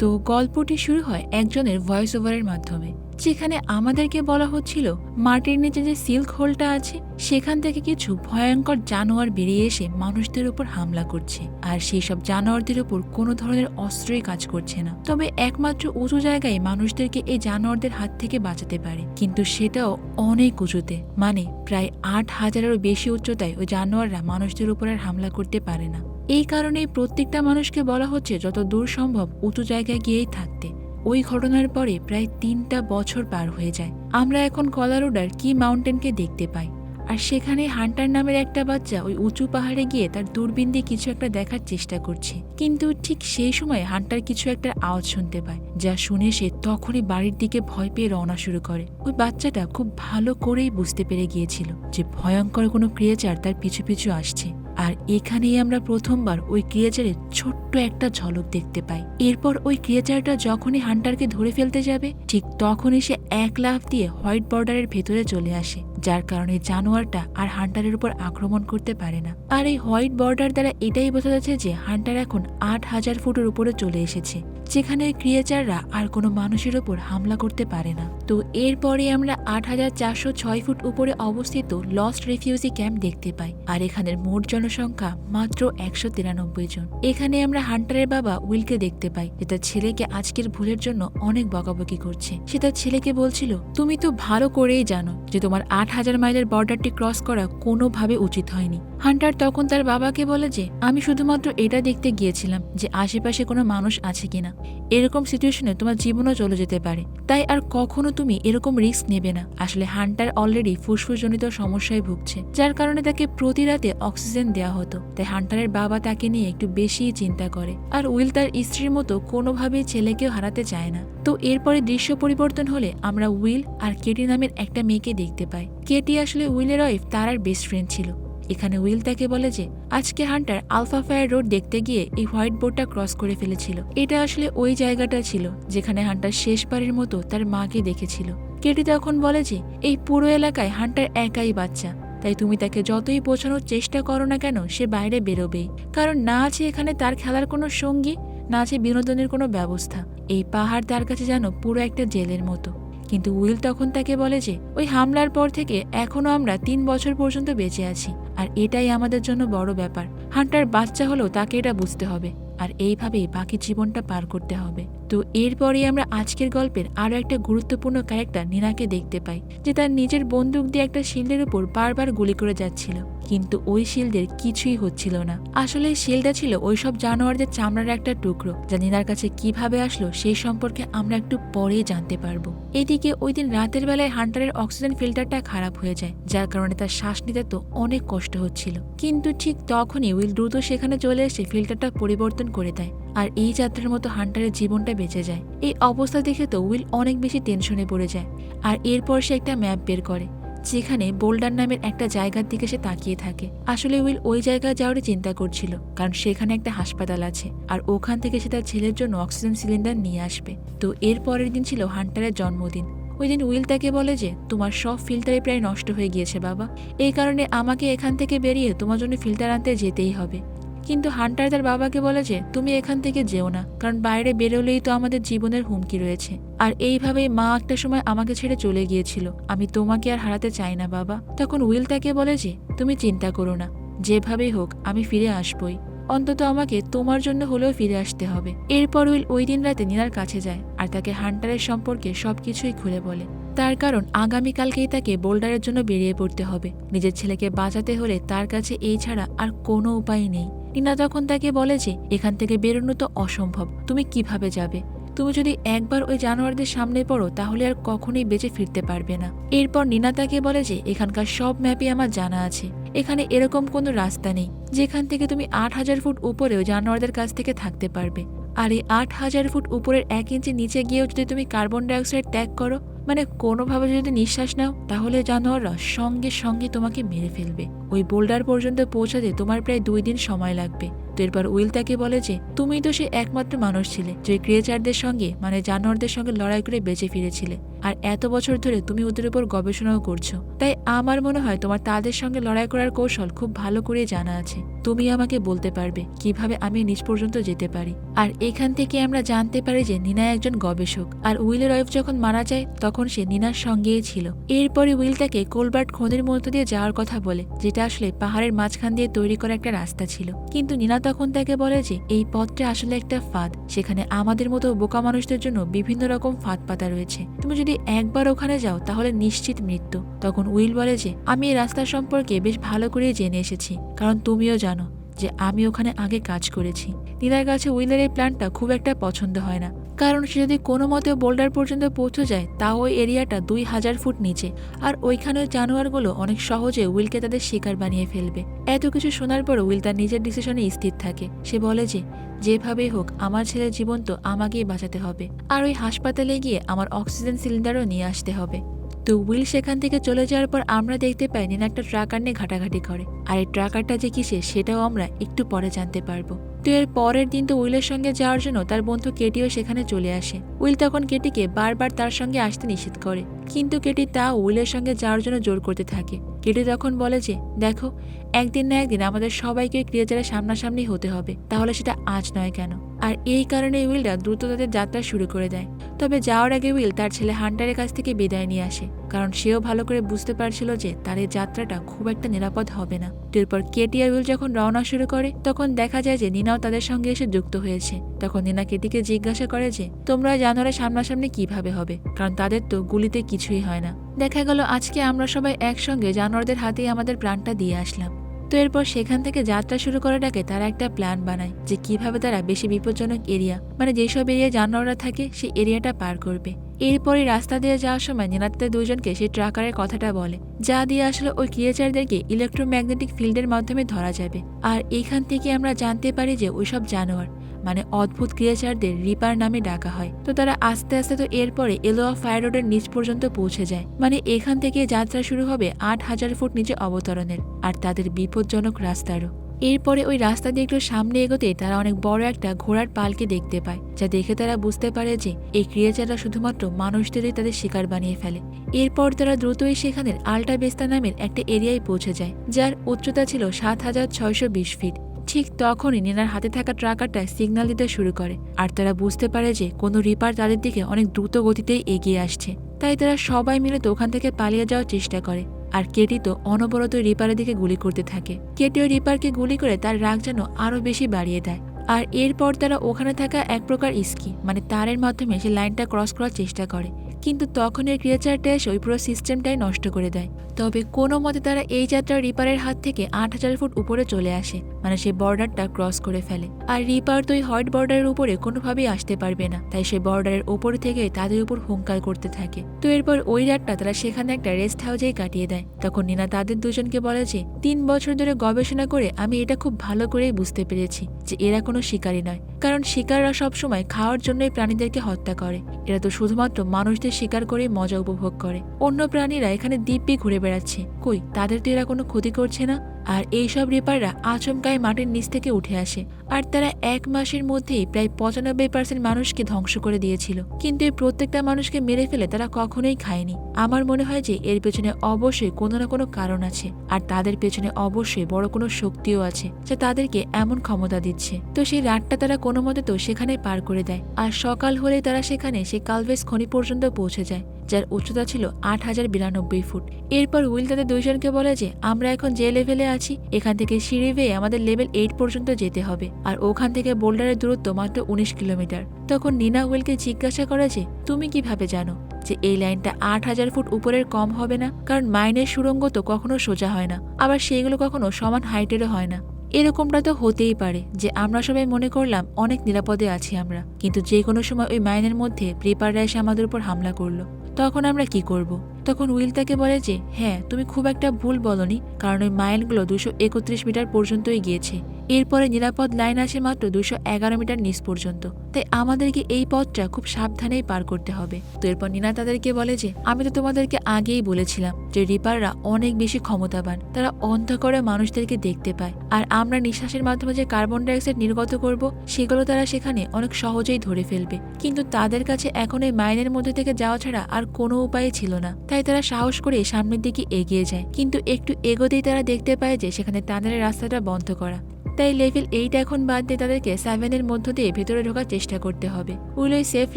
তো গল্পটি শুরু হয় একজনের ভয়েস ওভারের মাধ্যমে, যেখানে আমাদেরকে বলা হচ্ছিল, মাটির নিচে যে সিল্ক হোলটা আছে, সেখান থেকে কিছু ভয়ঙ্কর জানোয়ার বেরিয়ে এসে মানুষদের উপর হামলা করছে, আর সেই সব জানোয়ারদের উপর কোনো ধরনের অস্ত্রই কাজ করছে না। তবে একমাত্র উঁচু জায়গায় মানুষদেরকে এই জানোয়ারদের হাত থেকে বাঁচাতে পারে, কিন্তু সেটাও অনেক উঁচুতে মানে প্রায় আট হাজারেরও বেশি উচ্চতায় ওই জানোয়াররা মানুষদের উপর আর হামলা করতে পারে না। এই কারণেই প্রত্যেকটা মানুষকে বলা হচ্ছে যত দূর সম্ভব উঁচু জায়গায় গিয়েই থাকতে। ওই ঘটনার পরে প্রায় তিনটা বছর পার হয়ে যায়। আমরা এখন কলারোডার কি মাউন্টেনকে দেখতে পাই? আর সেখানে হান্টার নামের একটা বাচ্চা ওই উঁচু পাহাড়ে গিয়ে তার দূরবীন দিয়ে কিছু একটা দেখার চেষ্টা করছে। কিন্তু ঠিক সেই সময় হান্টার কিছু একটা আওয়াজ শুনতে পায়, যা শুনে সে তখনই বাড়ির দিকে ভয় পেয়ে রওনা শুরু করে। ওই বাচ্চাটা খুব ভালো করেই বুঝতে পেরে গিয়েছিল যে ভয়ঙ্কর কোনো ক্রিয়েচার তার পিছু পিছু আসছে। আর এখানেই আমরা প্রথমবার ওই ক্রিয়েচারের ছোট্ট একটা ঝলক দেখতে পাই। এরপর ওই ক্রিয়েচারটা যখনই হান্টারকে ধরে ফেলতে যাবে, ঠিক তখনই সে এক লাফ দিয়ে হোয়াইট বর্ডারের ভেতরে চলে আসে, যার কারণে জানোয়ারটা আর হান্টারের উপর আক্রমণ করতে পারে না। আর এই হোয়াইট বর্ডার দ্বারা এটাই বোঝা যাচ্ছে যে হান্টার এখন আট হাজার ফুটের উপরে চলে এসেছে। যেখানে ক্রিয়েচাররা আর কোনো মানুষের ওপর হামলা করতে পারে না। তো এরপরে আমরা আট হাজার চারশো ছয় ফুট উপরে অবস্থিত লস্ট রেফিউজি ক্যাম্প দেখতে পাই। আর এখানের মোট জনসংখ্যা মাত্র একশো তিরানব্বই জন। এখানে আমরা হান্টারের বাবা উইলকে দেখতে পাই। যে তার ছেলেকে আজকের ভুলের জন্য অনেক বকাবকি করছে। সে তার ছেলেকে বলছিল, তুমি তো ভালো করেই জানো যে তোমার আট হাজার মাইলের বর্ডারটি ক্রস করা কোনোভাবে উচিত হয়নি। হান্টার তখন তার বাবাকে বলে যে, আমি শুধুমাত্র এটা দেখতে গিয়েছিলাম যে আশেপাশে কোনো মানুষ আছে কিনা। এরকম সিচুয়েশনে তোমার জীবনও চলে যেতে পারে। তাই আর কখনো তুমি এরকম রিস্ক নেবে না। আসলে হান্টার অলরেডি ফুসফুসজনিত সমস্যায় ভুগছে, যার কারণে তাকে প্রতি রাতে অক্সিজেন দেওয়া হতো। তাই হান্টারের বাবা তাকে নিয়ে একটু বেশিই চিন্তা করে। আর উইল তার স্ত্রীর মতো কোনোভাবেই ছেলেকেও হারাতে চায় না। তো এরপরে দৃশ্য পরিবর্তন হলে আমরা উইল আর কেটি নামের একটা মেয়েকে দেখতে পাই। কেটি আসলে উইলের ওয়াইফ তার আর বেস্ট ফ্রেন্ড ছিল। এখানে উইল তাকে বলে যে, আজকে হান্টার আলফা ফায়ার রোড দেখতে গিয়ে এই হোয়াইট বোর্ডটা ক্রস করে ফেলেছিল। এটা আসলে ওই জায়গাটা ছিল যেখানে হান্টার শেষবারের মতো তার মাকে দেখেছিল। কেটি তখন বলে যে, এই পুরো এলাকায় হান্টার একাই বাচ্চা। তাই তুমি তাকে যতই বোঝানোর চেষ্টা করো না কেন, সে বাইরে বেরোবেই কারণ না আছে এখানে তার খেলার কোনো সঙ্গী, না আছে বিনোদনের কোনো ব্যবস্থা। এই পাহাড় তার কাছে যেন পুরো একটা জেলের মতো। কিন্তু উইল তখন তাকে বলে যে, ওই হামলার পর থেকে এখনও আমরা তিন বছর পর্যন্ত বেঁচে আছি। আর এটাই আমাদের জন্য বড় ব্যাপার। হান্টার বাচ্চা হলেও তাকে এটা বুঝতে হবে। আর এইভাবেই বাকি জীবনটা পার করতে হবে। তো এরপরেই আমরা আজকের গল্পের আরও একটা গুরুত্বপূর্ণ ক্যারেক্টার নিনাকে দেখতে পাই, যে তার নিজের বন্দুক দিয়ে একটা শিল্ডের উপর বারবার গুলি করে যাচ্ছিল। কিন্তু ওই শিল্ডের কিছুই হচ্ছিল না। আসলে এই শিল্ডটা ছিল ওইসব জানোয়ারদের চামড়ার একটা টুকরো, যা নিনার কাছে কীভাবে আসলো সেই সম্পর্কে আমরা একটু পরেই জানতে পারব। এদিকে ওই দিন রাতের বেলায় হান্টারের অক্সিজেন ফিল্টারটা খারাপ হয়ে যায়, যার কারণে তার শ্বাস নিতে তো অনেক কষ্ট হচ্ছিল। কিন্তু ঠিক তখনই উইল দ্রুত সেখানে চলে এসে ফিল্টারটা পরিবর্তন করে দেয়, আর এই যাত্রার মতো হান্টারের জীবনটা বেঁচে যায়। এই অবস্থা দেখে তো উইল অনেক বেশি টেনশনে পড়ে যায়, আর এরপর সে একটা ম্যাপ বের করে। যেখানে বোল্ডার নামের একটা জায়গার দিকে সে তাকিয়ে থাকে। আসলে উইল ওই জায়গায় যাওয়ারই চিন্তা করছিল, কারণ সেখানে একটা হাসপাতাল আছে, আর ওখান থেকে সে তার ছেলের জন্য অক্সিজেন সিলিন্ডার নিয়ে আসবে। তো এর পরের দিন ছিল হান্টারের জন্মদিন। ওই দিন উইল তাকে বলে যে, তোমার সব ফিল্টারে প্রায় নষ্ট হয়ে গিয়েছে বাবা। এই কারণে আমাকে এখান থেকে বেরিয়ে তোমার জন্য ফিল্টার আনতে যেতেই হবে। কিন্তু হান্টার তার বাবাকে বলে যে, তুমি এখান থেকে যেও না, কারণ বাইরে বেরোলেই তো আমাদের জীবনের হুমকি রয়েছে। আর এইভাবেই মা একটা সময় আমাকে ছেড়ে চলে গিয়েছিল। আমি তোমাকে আর হারাতে চাই না, বাবা। তখন উইল তাকে বলে যে, তুমি চিন্তা করো না। যেভাবেই হোক, আমি ফিরে আসবই। অন্তত আমাকে তোমার জন্য হলেও ফিরে আসতে হবে। এরপর উইল ওই দিন রাতে নীলার কাছে যায় আর তাকে হান্টারের সম্পর্কে সবকিছুই খুলে বলে। তার কারণ আগামীকালকেই তাকে বোল্ডারের জন্য বেরিয়ে পড়তে হবে। নিজের ছেলেকে বাঁচাতে হলে তার কাছে এই ছাড়া আর কোনো উপায় নেই। টিনা তখন তাকে বলে যে, এখান থেকে বেরোনো তো অসম্ভব। তুমি কীভাবে যাবে? তুমি যদি একবার ওই জানোয়ারদের সামনে পড়ো, তাহলে আর কখনোই বেঁচে ফিরতে পারবে না। এরপর নিনা তাকে বলে যে, এখানকার সব ম্যাপই আমার জানা আছে। এখানে এরকম কোনো রাস্তা নেই, যেখান থেকে তুমি আট হাজার ফুট উপরেও জানোয়ারদের কাছ থেকে থাকতে পারবে। আর এই আট হাজার ফুট উপরের এক ইঞ্চি নিচে গিয়েও যদি তুমি কার্বন ডাইঅক্সাইড ত্যাগ করো মানে কোনোভাবে যদি নিঃশ্বাস নাও, তাহলে জানোয়াররা সঙ্গে সঙ্গে তোমাকে মেরে ফেলবে। ওই বোল্ডার পর্যন্ত পৌঁছাতে তোমার প্রায় দুই দিন সময় লাগবে। তো এরপর উইল তাকে বলে যে তুমি তো সে একমাত্র মানুষ ছিলে, যে ক্রিয়েচারদের সঙ্গে মানে জানোয়ারদের সঙ্গে লড়াই করে বেঁচে ফিরেছিলে। আর এত বছর ধরে তুমি ওদের উপর গবেষণাও করছ। তাই আমার মনে হয় তোমার তাদের সঙ্গে লড়াই করার কৌশল খুব ভালো করে জানা আছে। তুমি আমাকে বলতে পারবে কীভাবে আমি নিজ পর্যন্ত যেতে পারি। আর এখান থেকে আমরা জানতে পারি যে নিনা একজন গবেষক। আর উইলের ওয়াইফ যখন মারা যায়, তখন সে নিনার সঙ্গেই ছিল। এরপরে উইল তাকে কোলবার্ট খনির মধ্য দিয়ে যাওয়ার কথা বলে, যেটা আসলে পাহাড়ের মাঝখান দিয়ে তৈরি করা একটা রাস্তা ছিল। কিন্তু নিনা তখন তাকে বলে যে, এই পথটা আসলে একটা ফাঁদ। সেখানে আমাদের মতো বোকা মানুষদের জন্য বিভিন্ন রকম ফাঁদ পাতা রয়েছে। তুমি যদি একবার ওখানে যাও, তাহলে নিশ্চিত মৃত্যু। তখন উইল বলে যে, আমি এই রাস্তা সম্পর্কে বেশ ভালো করে জেনে এসেছি, কারণ তুমিও জানো যে আমি ওখানে আগে কাজ করেছি। নিনার কাছে উইলের এই প্ল্যানটা খুব একটা পছন্দ হয় না। কারণ সে যদি কোনো মতে বোল্ডার পর্যন্ত পৌঁছে যায় তাও ওই এরিয়াটা দুই হাজার ফুট নিচে। আর ওইখানে জানোয়ারগুলো অনেক সহজে উইলকে তাদের শিকার বানিয়ে ফেলবে। এত কিছু শোনার পর উইল তার নিজের ডিসিশনে স্থির থাকে। সে বলে যে, যেভাবেই হোক, আমার ছেলের জীবন তো আমাকেই বাঁচাতে হবে। আর ওই হাসপাতালে গিয়ে আমার অক্সিজেন সিলিন্ডারও নিয়ে আসতে হবে। তো উইল সেখান থেকে চলে যাওয়ার পর আমরা দেখতে পাই নিনা একটা ট্রাকার নিয়ে ঘাটাঘাটি করে। আর এই ট্রাকারটা যে কিসে, সেটাও আমরা একটু পরে জানতে পারব। তো এর পরের দিন তো উইলের সঙ্গে যাওয়ার জন্য তার বন্ধু কেটিও সেখানে চলে আসে। উইল তখন কেটিকে বারবার তার সঙ্গে আসতে নিষেধ করে। কিন্তু কেটি তা উইলের সঙ্গে যাওয়ার জন্য জোর করতে থাকে। কেটি তখন বলে যে, দেখো, একদিন না একদিন আমাদের সবাইকে ক্রিয়েচারের সামনাসামনি হতে হবে। তাহলে সেটা আজ নয় কেন? আর এই কারণে উইলরা দ্রুত তাদের যাত্রা শুরু করে দেয়। তবে যাওয়ার আগে উইল তার ছেলে হান্টারের কাছ থেকে বিদায় নিয়ে আসে, কারণ সেও ভালো করে বুঝতে পারছিল যে তার এই যাত্রাটা খুব একটা নিরাপদ হবে না। এরপর কেটি আর উইল যখন রওনা শুরু করে, তখন দেখা যায় যে নিনাও তাদের সঙ্গে এসে যুক্ত হয়েছে। তখন নিনা কেটিকে জিজ্ঞাসা করে যে, তোমরা জানোয়ারের সামনাসামনি কীভাবে হবে? কারণ তাদের তো গুলিতে কিছুই হয় না। দেখা গেল, আজকে আমরা সবাই একসঙ্গে জানোয়ারদের হাতেই আমাদের প্রাণটা দিয়ে আসলাম। তো এরপর সেখান থেকে যাত্রা শুরু করাটাকে তারা একটা প্ল্যান বানায় যে কীভাবে তারা বেশি বিপজ্জনক এরিয়া মানে যেসব এরিয়া জানোয়াররা থাকে, সেই এরিয়াটা পার করবে। এরপরে রাস্তা দিয়ে যাওয়ার সময় নিনাত্তের দুজনকে সেই ট্রাকারের কথাটা বলে, যা দিয়ে আসলে ওই ক্রিয়েচারদেরকে ইলেকট্রোম্যাগনেটিক ফিল্ডের মাধ্যমে ধরা যাবে। আর এখান থেকে আমরা জানতে পারি যে ওইসব জানোয়ার মানে অদ্ভুত ক্রিয়েচারদের রিপার নামে ডাকা হয়। তো তারা আস্তে আস্তে তো এরপরে এলোয়া ফায়ার রোডের নিচ পর্যন্ত পৌঁছে যায়। মানে এখান থেকে যাত্রা শুরু হবে আট হাজার ফুট নিচে অবতরণের, আর তাদের বিপজ্জনক রাস্তারও। এরপরে ওই রাস্তা দিয়ে একটু সামনে এগোতে তারা অনেক বড় একটা ঘোড়ার পালকে দেখতে পায়, যা দেখে তারা বুঝতে পারে যে এই ক্রিয়েচাররা শুধুমাত্র মানুষদেরই তাদের শিকার বানিয়ে ফেলে। এরপর তারা দ্রুতই সেখানের আল্টা বেস্তা নামের একটা এরিয়ায় পৌঁছে যায়, যার উচ্চতা ছিল সাত হাজার ছয়শো বিশ ফিট। ঠিক তখনই নিনার হাতে থাকা ট্রাকারটা সিগন্যাল দিতে শুরু করে। আর তারা বুঝতে পারে যে কোনো রিপার তাদের দিকে অনেক দ্রুত গতিতেই এগিয়ে আসছে। তাই তারা সবাই মিলে ওখান থেকে পালিয়ে যাওয়ার চেষ্টা করে। আর কেটি তো অনবরত রিপারের দিকে গুলি করতে থাকে। কেটিও রিপারকে গুলি করে তার রাগ যেন আরও বেশি বাড়িয়ে দেয়। আর এরপর তারা ওখানে থাকা এক প্রকার ইস্কি মানে তারের মাধ্যমে সে লাইনটা ক্রস করার চেষ্টা করে। কিন্তু তখন এই ক্রিয়েচারটা এসে ওই পুরো সিস্টেমটাই নষ্ট করে দেয়। তবে কোনো মতে তারা এই যাত্রা রিপারের হাত থেকে আট হাজার ফুট উপরে চলে আসে। মানে সে বর্ডারটা ক্রস করে ফেলে। আর রিপার তো ওই হোয়াইট বর্ডারের উপরে কোনোভাবেই আসতে পারবে না। তাই সে বর্ডারের ওপর থেকে তাদের উপর হুঙ্কার করতে থাকে। তো এরপর ওই রাতটা তারা সেখানে একটা রেস্ট হাউসেই কাটিয়ে দেয়। তখন নিনা তাদের দুজনকে বলে যে, তিন বছর ধরে গবেষণা করে আমি এটা খুব ভালো করেই বুঝতে পেরেছি যে এরা কোনো শিকারী নয়। কারণ শিকাররা সবসময় খাওয়ার জন্যই প্রাণীদেরকে হত্যা করে। এরা তো শুধুমাত্র মানুষদের শিকার করেই মজা উপভোগ করে। অন্য প্রাণীরা এখানে দিব্যি ঘুরে বেড়াচ্ছে। কই তাদের তো এরা কোনো ক্ষতি করছে না? আর এইসব রিপাররা আচমকায় মাটির নিচ থেকে উঠে আসে। আর তারা এক মাসের মধ্যেই প্রায় পঁচানব্বই পার্সেন্ট মানুষকে ধ্বংস করে দিয়েছিল। কিন্তু এই প্রত্যেকটা মানুষকে মেরে ফেলে তারা কখনোই খায়নি। আমার মনে হয় যে এর পেছনে অবশ্যই কোনো না কোনো কারণ আছে। আর তাদের পেছনে অবশ্যই বড় কোনো শক্তিও আছে, যা তাদেরকে এমন ক্ষমতা দিচ্ছে। তো সেই রাতটা তারা কোনো মতে তো সেখানে পার করে দেয়। আর সকাল হলে তারা সেখানে সেই কালভেস খনি পর্যন্ত পৌঁছে যায়, যার উচ্চতা ছিল আট হাজার বিরানব্বই ফুট। এরপর উইল তাদের দুইজনকে বলে যে, আমরা এখন যে লেভেলে আছি, এখান থেকে সিঁড়ি বেয়ে আমাদের লেভেল এইট পর্যন্ত যেতে হবে। আর ওখান থেকে বোল্ডারের দূরত্ব মাত্র উনিশ কিলোমিটার। তখন নিনা উইলকে জিজ্ঞাসা করে যে, তুমি কীভাবে জানো যে এই লাইনটা আট হাজার ফুট উপরের কম হবে না? কারণ মাইনের সুড়ঙ্গ তো কখনো সোজা হয় না। আবার সেইগুলো কখনো সমান হাইটেরও হয় না। এরকমটা তো হতেই পারে যে আমরা সবাই মনে করলাম অনেক নিরাপদে আছি আমরা। কিন্তু যে কোনো সময় ওই মাইনের মধ্যে প্রিপাররা এসে আমাদের উপর হামলা করল। তখন আমরা কি করব। তখন উইল তাকে বলে যে হ্যাঁ তুমি খুব একটা ভুল বলনি, কারণ ওই মাইলগুলো দুশো একত্রিশ মিটার পর্যন্তই গিয়েছে। এরপরে নিরাপদ লাইন আসে মাত্র দুশো এগারো মিটার নিচ পর্যন্ত। তাই আমাদেরকে এই পথটা খুব সাবধানেই পার করতে হবে। তো এরপর নিনা তাদেরকে বলে যে, আমি তো তোমাদেরকে আগেই বলেছিলাম যে রিপাররা অনেক বেশি ক্ষমতাবান। তারা অন্ধকারে মানুষদেরকে দেখতে পায়। আর আমরা নিঃশ্বাসের মাধ্যমে যে কার্বন ডাইঅক্সাইড নির্গত করব, সেগুলো তারা সেখানে অনেক সহজেই ধরে ফেলবে। কিন্তু তাদের কাছে এখন এই মাইনের মধ্যে থেকে যাওয়া ছাড়া আর কোনো উপায় ছিল না। তাই তারা সাহস করে সামনের দিকে এগিয়ে যায়। কিন্তু একটু এগোতেই তারা দেখতে পায় যে সেখানে টানেলের রাস্তাটা বন্ধ করা। তাই লেভেল এইট এখন বাদ দিয়ে তাদেরকে সেভেনের মধ্য দিয়ে ভেতরে ঢোকার চেষ্টা করতে হবে। উইল ওই সেফ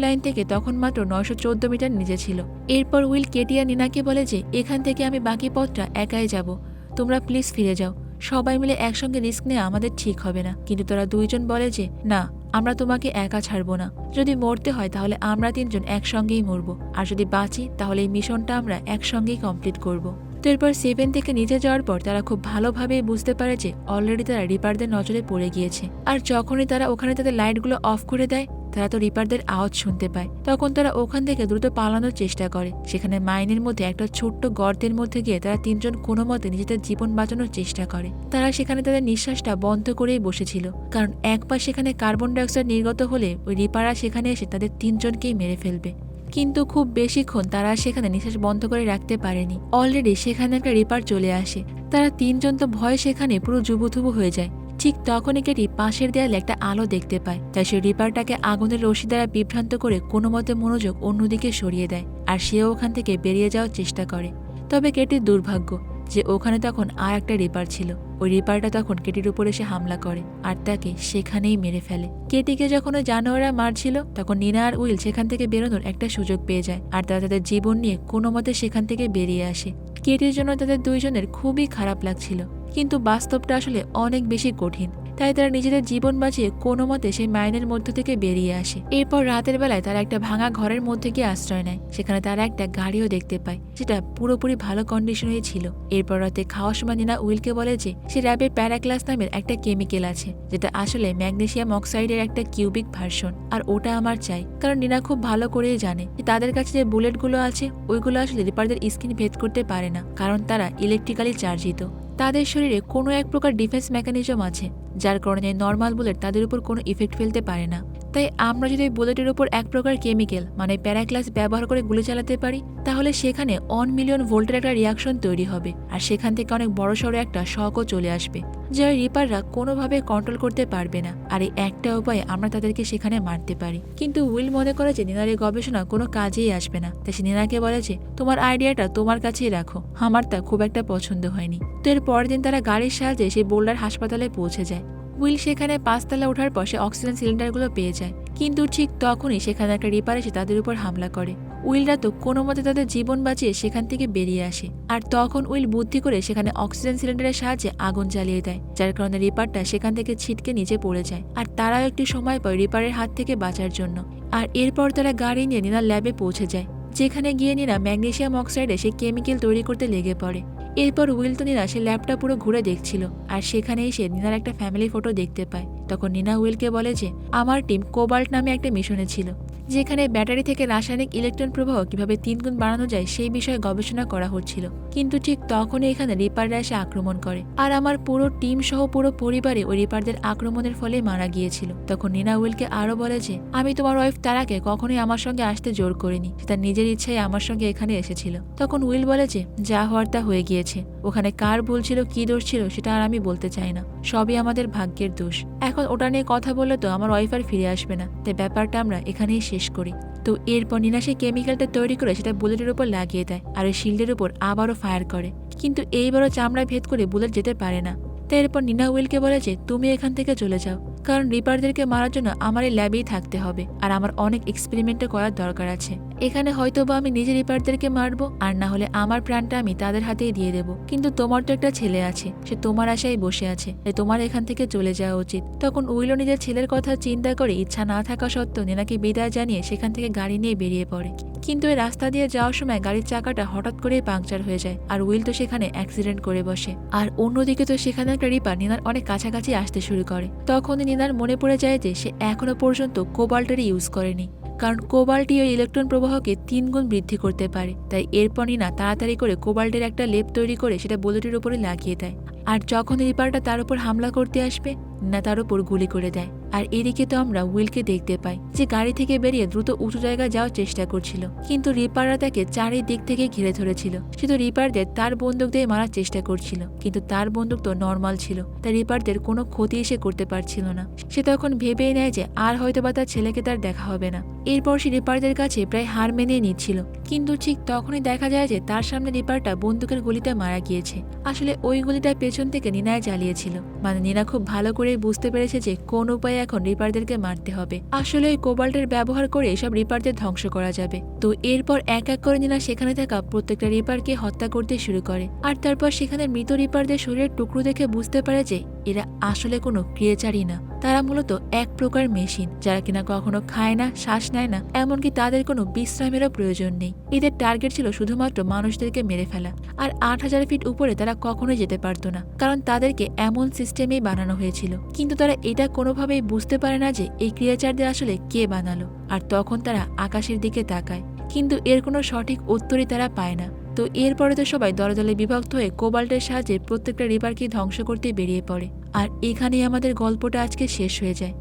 লাইন থেকে তখন মাত্র নয়শো চোদ্দ মিটার নিচে ছিল। এরপর উইল কেটিয়া নিনাকে বলে যে, এখান থেকে আমি বাকি পথটা একাই যাব। তোমরা প্লিজ ফিরে যাও। সবাই মিলে একসঙ্গে রিস্ক নেওয়া আমাদের ঠিক হবে না। কিন্তু তারা দুইজন বলে যে, না, আমরা তোমাকে একা ছাড়বো না। যদি মরতে হয় তাহলে আমরা তিনজন একসঙ্গেই মরবো। আর যদি বাঁচি তাহলে এই মিশনটা আমরা একসঙ্গেই কমপ্লিট করব। তো এরপর সেভেন থেকে নিচে যাওয়ার পর তারা খুব ভালোভাবেই বুঝতে পারে যে অলরেডি তারা রিপারদের নজরে পড়ে গিয়েছে। আর যখনই তারা ওখানে তাদের লাইটগুলো অফ করে দেয়, তারা তো রিপারদের আওয়াজ শুনতে পায়। তখন তারা ওখান থেকে দ্রুত পালানোর চেষ্টা করে। সেখানে মাইনের মধ্যে একটা ছোট্ট গর্তের মধ্যে গিয়ে তারা তিনজন কোনো মতে নিজেদের জীবন বাঁচানোর চেষ্টা করে। তারা সেখানে তাদের নিঃশ্বাসটা বন্ধ করেই বসেছিল। কারণ একবার সেখানে কার্বন ডাইঅক্সাইড নির্গত হলে ওই রিপাররা সেখানে এসে তাদের তিনজনকেই মেরে ফেলবে। কিন্তু খুব বেশিক্ষণ তারা সেখানে নিঃশ্বাস বন্ধ করে রাখতে পারেনি। অলরেডি সেখানে একটা রিপার চলে আসে। তারা তিনজন তো ভয় সেখানে পুরো জুবুথুবু হয়ে যায়। ঠিক তখনই কেটি পাশের দেয়ালে একটা আলো দেখতে পায়। তাই সে রিপারটাকে আগুনের রশি দ্বারা বিভ্রান্ত করে কোনো মতে মনোযোগ অন্যদিকে সরিয়ে দেয়। আর সেও ওখান থেকে বেরিয়ে যাওয়ার চেষ্টা করে। তবে কেটির দুর্ভাগ্য যে ওখানে তখন আর একটা রেপার ছিল। ওই রেপারটা তখন কেটির উপর এসে হামলা করে আর তাকে সেখানেই মেরে ফেলে। কেটিকে যখন ওই জানোয়াররা মারছিল, তখন নিনা আর উইল সেখান থেকে বেরোনোর একটা সুযোগ পেয়ে যায় আর তারা তাদের জীবন নিয়ে কোনো মতে সেখান থেকে বেরিয়ে আসে। কেটির জন্য তাদের দুইজনের খুবই খারাপ লাগছিল, কিন্তু বাস্তবটা আসলে অনেক বেশি কঠিন। তাই তারা নিজেদের জীবন বাঁচিয়ে কোনো মতে সেই মাইনের মধ্য থেকে বেরিয়ে আসে। এরপর রাতের বেলায় তারা একটা ভাঙা ঘরের মধ্যে গিয়ে আশ্রয় নেয়, সেখানে তারা একটা গাড়িও দেখতে পায়, যেটা পুরোপুরি ভালো কন্ডিশনেই ছিল। এরপর রাতে খাওয়ার সময় নিনা উইলকে বলে যে, সে র্যাবের প্যারাক্লাস নামের একটা কেমিক্যাল আছে, যেটা আসলে ম্যাগনেসিয়াম অক্সাইডের একটা কিউবিক ভার্সন, আর ওটা আমার চাই। কারণ নিনা খুব ভালো করেই জানে যে তাদের কাছে যে বুলেটগুলো আছে, ওইগুলো আসলে রিপারদের স্কিন ভেদ করতে পারে না, কারণ তারা ইলেকট্রিক্যালি চার্জিত। তাদের শরীরে কোনো এক প্রকার ডিফেন্স মেকানিজম আছে, যার কারণে নর্মাল বুলেট তাদের উপর কোনো ইফেক্ট ফেলতে পারে না। তাই আমরা যদি ওই বুলেটের উপর এক প্রকার কেমিক্যাল মানে প্যারাক্লাস ব্যবহার করে গুলি চালাতে পারি, তাহলে সেখানে অন মিলিয়ন ভোল্টের একটা রিয়াকশন তৈরি হবে, আর সেখান থেকে অনেক বড় সড়ো একটা শকও চলে আসবে, যা রিপাররা কোনোভাবে কন্ট্রোল করতে পারবে না, আর এই একটা উপায়ে আমরা তাদেরকে সেখানে মারতে পারি। কিন্তু উইল মনে করে যে নিনার এই গবেষণা কোনো কাজেই আসবে না, তাই সে নিনাকে বলে যে, তোমার আইডিয়াটা তোমার কাছেই রাখো, আমার তা খুব একটা পছন্দ হয়নি। তো এর পরের দিন তারা গাড়ির সাহায্যে সেই বোল্ডার হাসপাতালে পৌঁছে যায়। উইল সেখানে পাঁচতলা ওঠার পর সে অক্সিজেন সিলিন্ডারগুলো পেয়ে যায়। কিন্তু ঠিক তখনই সেখানে একটা রিপার এসে তাদের উপর হামলা করে। উইলরা তো কোনো মতে তাদের জীবন বাঁচিয়ে সেখান থেকে বেরিয়ে আসে। আর তখন উইল বুদ্ধি করে সেখানে অক্সিজেন সিলিন্ডারের সাহায্যে আগুন জ্বালিয়ে দেয়, যার কারণে রিপারটা সেখান থেকে ছিটকে নিচে পড়ে যায়। আর তারাও একটি সময় পায় রিপারের হাত থেকে বাঁচার জন্য। আর এরপর তারা গাড়ি নিয়ে নিনার ল্যাবে পৌঁছে যায়, যেখানে গিয়ে নিনা ম্যাগনেশিয়াম অক্সাইডে সে কেমিক্যাল তৈরি করতে লেগে পড়ে। এরপর উইল তো নিনা সে ল্যাবটা পুরো ঘুরে দেখছিল, আর সেখানে এসে নিনার একটা ফ্যামিলি ফটো দেখতে পায়। তখন নিনা উইলকে বলে যে, আমার টিম কোবাল্ট নামে একটা মিশনে ছিল। যেখানে ব্যাটারি থেকে রাসায়নিক ইলেকট্রন প্রবাহ কীভাবে তিনগুণ বাড়ানো যায় সেই বিষয়ে গবেষণা করা হচ্ছিল। কিন্তু ঠিক তখনই এখানে রিপাররা এসে আক্রমণ করে। আর আমার পুরো টিম সহ পুরো পরিবারে ওই রিপারদের আক্রমণের ফলে মারা গিয়েছিল। তখন নিনা উইলকে আরও বলে যে, আমি তোমার ওয়াইফ তারাকে কখনোই আমার সঙ্গে আসতে জোর করিনি। সে তার নিজের ইচ্ছায় আমার সঙ্গে এখানে এসেছিল। তখন উইল বলে যে, যা হওয়ার তা হয়ে গিয়েছে। ওখানে কার ভুল ছিল, কি দোষ ছিল, সেটা আর আমি বলতে চাই না। সবই আমাদের ভাগ্যের দোষ। এখন ওটা নিয়ে কথা বললে তো আমার ওয়াইফ আর ফিরে আসবে না। তাই ব্যাপারটা আমরা এখানেই শেষ করি। তো এরপর নিনা সেই কেমিক্যালটা তৈরি করে সেটা বুলেটের উপর লাগিয়ে দেয় আর ওই শিল্ডের উপর আবারও ফায়ার করে। কিন্তু এইবারও চামড়া ভেদ করে বুলেট যেতে পারে না। তাই এরপর নিনা উইলকে বলে যে, তুমি এখান থেকে চলে যাও। কারণ রিপারদেরকে মারার জন্য আমার এই ল্যাবেই থাকতে হবে, আর আমার অনেক এক্সপেরিমেন্টও করার দরকার আছে। এখানে হয়তো বা আমি নিজে রিপারদেরকে মারবো, আর না হলে আমার প্রাণটা আমি তাদের হাতেই দিয়ে দেবো। কিন্তু তোমার তো একটা ছেলে আছে, সে তোমার আশায় বসে আছে, তাই তোমার এখান থেকে চলে যাওয়া উচিত। তখন উইলো নিজের ছেলের কথা চিন্তা করে ইচ্ছা না থাকা সত্ত্বেও নিনাকে বিদায় জানিয়ে সেখান থেকে গাড়ি নিয়ে বেরিয়ে পড়ে। কিন্তু এই রাস্তা দিয়ে যাওয়ার সময় গাড়ির চাকাটা হঠাৎ করেই পাংচার হয়ে যায় আর উইল তো সেখানে অ্যাক্সিডেন্ট করে বসে। আর অন্যদিকে তো সেখানে একটা রিপার নিনার অনেক কাছাকাছি আসতে শুরু করে। তখনই নিনার মনে পড়ে যায় যে সে এখনও পর্যন্ত কোবাল্টেরই ইউজ করেনি। কারণ কোবাল্টই ওই ইলেকট্রন প্রবাহকে তিন গুণ বৃদ্ধি করতে পারে। তাই এরপর নিনা তাড়াতাড়ি করে কোবাল্টের একটা লেপ তৈরি করে সেটা বুলেটের উপরে লাগিয়ে দেয়। আর যখন রিপারটা তার উপর হামলা করতে আসবে, নিনা তার উপর গুলি করে দেয়। আর এদিকে তো আমরা উইলকে দেখতে পাই, যে গাড়ি থেকে বেরিয়ে দ্রুত উঁচু জায়গায় যাওয়ার চেষ্টা করছিল। কিন্তু রিপাররা তাকে চারিদিক থেকে ঘিরে ধরেছিল। সে তো রিপারদের তার বন্দুক দিয়ে মারার চেষ্টা করছিল, কিন্তু তার বন্দুক তো নর্মাল ছিল, তাই রিপারদের কোনো ক্ষতি এসে করতে পারছিল না। সে তখন ভেবেই নেয় যে আর হয়তো বা তার ছেলেকে তার দেখা হবে না। এরপর সে রিপারদের কাছে প্রায় হার মেনে নিচ্ছিল, কিন্তু ঠিক তখনই দেখা যায় যে তার সামনে রিপারটা বন্দুকের গুলিতে মারা গিয়েছে। আসলে ওই গুলিটা পেছন থেকে নিনায় চালিয়েছিল মানে নিনা খুব ভালো করেই বুঝতে পেরেছে যে কোন উপায়ে এখন রিপারদেরকে মারতে হবে। আসলে ওই কোবাল্টের ব্যবহার করে এসব রিপারদের ধ্বংস করা যাবে। তো এরপর এক এক করে নিনা সেখানে থাকা প্রত্যেকটা রিপারকে হত্যা করতে শুরু করে। আর তারপর সেখানে মৃত রিপারদের শরীরের টুকরো দেখে বুঝতে পারে যে এরা আসলে কোনো ক্রিয়েচারই না। তারা মূলত এক প্রকার মেশিন, যারা কিনা কখনো খায় না, শ্বাস নেয় না, এমনকি তাদের কোনো বিশ্রামেরও প্রয়োজন নেই। এদের টার্গেট ছিল শুধুমাত্র মানুষদেরকে মেরে ফেলা। আর আট হাজার ফিট উপরে তারা কখনোই যেতে পারতো না, কারণ তাদেরকে এমন সিস্টেমেই বানানো হয়েছিল। কিন্তু তারা এটা কোনোভাবেই বুঝতে পারে না যে এই ক্রিয়েচারদের আসলে কে বানালো। আর তখন তারা আকাশের দিকে তাকায়। কিন্তু এর কোনো সঠিক উত্তরই তারা পায় না। তো এরপরে তো সবাই দলে দলে বিভক্ত হয়ে কোবাল্টের সাহায্যে প্রত্যেকটা রিভারকে ধ্বংস করতে বেরিয়ে পড়ে। আর এখানেই আমাদের গল্পটা আজকে শেষ হয়ে যায়।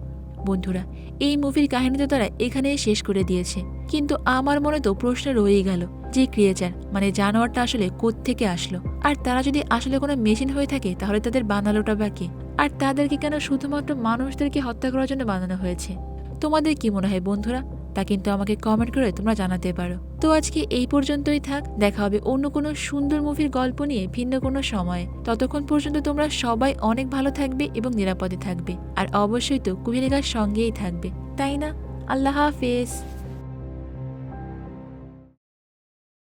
বন্ধুরা, এই মুভির কাহিনী তো তারা এখানেই শেষ করে দিয়েছে। কিন্তু আমার মনে তো প্রশ্ন রয়েই গেল যে ক্রিয়েচার মানে জানোয়ারটা আসলে থেকে আসলো? আর তারা যদি আসলে কোনো মেশিন হয়ে থাকে, তাহলে তাদের বানালোটা বা কে? আর তাদেরকে কেন শুধুমাত্র মানুষদেরকে হত্যা করার জন্য বানানো হয়েছে? তোমাদের কি মনে হয় বন্ধুরা? তা কিন্তু আমাকে কমেন্ট করে তোমরা জানাতে পারো। তো আজকে এই পর্যন্তই থাক। দেখা হবে অন্য কোনো সুন্দর মুভির গল্প নিয়ে ভিন্ন কোনো সময়ে। ততক্ষণ পর্যন্ত তোমরা সবাই অনেক ভালো থাকবে এবং নিরাপদে থাকবে। আর অবশ্যই তো কুহিলিকার সঙ্গেই থাকবে। তাই না? আল্লাহ হাফেজ।